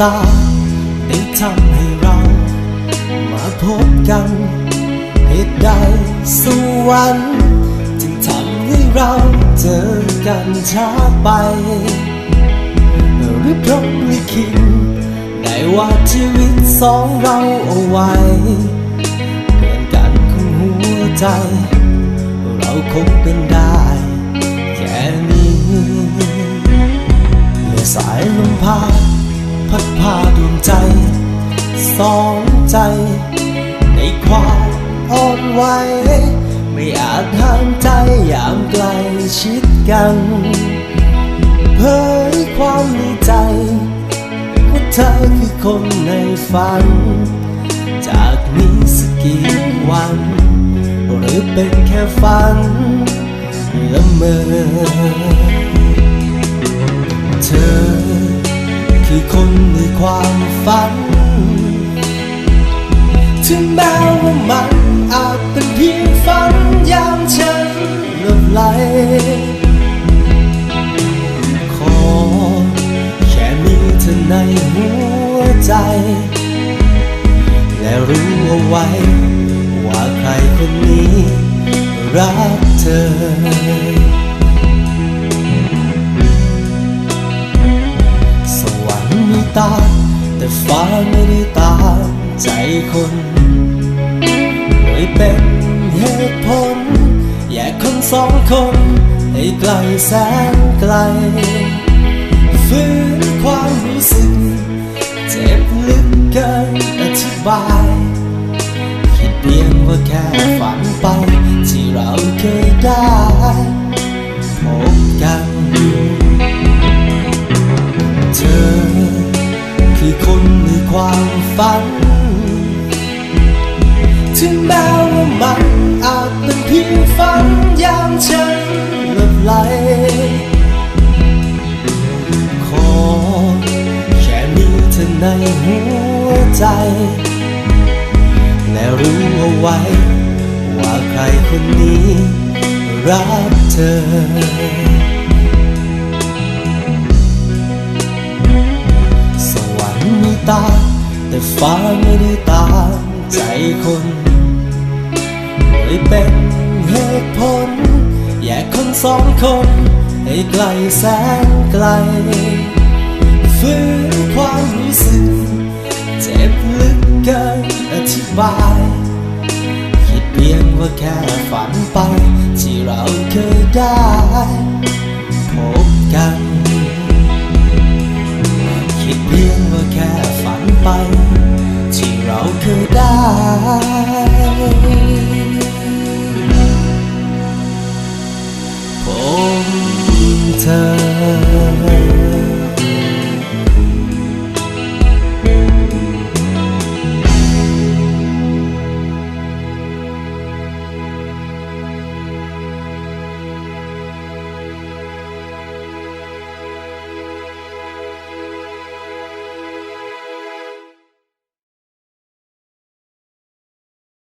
ตา ได้ทำให้เรา มาพบกันเหตุใดสวรรค์จึงทำให้เราเจอกันช้าไป หรือพรหมลิขิตได้วาดชีวิตสองเราเอาไว้เปลี่ยนกันของหัวใจ เราคงเป็นได้แค่นี้เมื่อสายลมพา พัดพาดวงใจ สองใจ ในความอ่อนไหวไม่อาจห้ามใจอย่างใกลชิดกัน เผยความในใจ ว่าเธอคือคนในฝัน จากนี้สักกี่วัน หรือเป็นแค่ฝันละเมอ ความฝัน ถึงแม้ว่ามันอาจเป็นเพียงฝันยามฉันหลับไหล ขอแค่มีเธอในหัวใจ และรู้เอาไว้ ว่าใครคนนี้รักเธอ ตา แต่ฟ้าไม่ได้ตาใจคนเลยเป็นเหตุผล แยกคนสองคนให้ไกลแสนไกลฟื้นความรู้สึก เจ็บลึกเกินอธิบาย คิดเพียงว่าแค่ ความฝัน ถึงแม้ว่ามันอาจเป็นเพียงฝันยามฉันหลับไหล ขอแค่มีเธอในหัวใจ และรู้เอาไว้ ว่าใครคนนี้รักเธอสวรรค์มีตา แต่ฟ้าไม่ได้ตามใจคนเลยเป็นเหตุผล แยกคนสองคนให้ไกลแสนไกลฟื้นความรู้สึก เจ็บลึกเกินอธิบาย คิดเพียงว่าแค่ฝันไป ที่เราเคยได้ พบกันคิดเพียงว่าแค่ฝัน ไป ที่เราเคยได้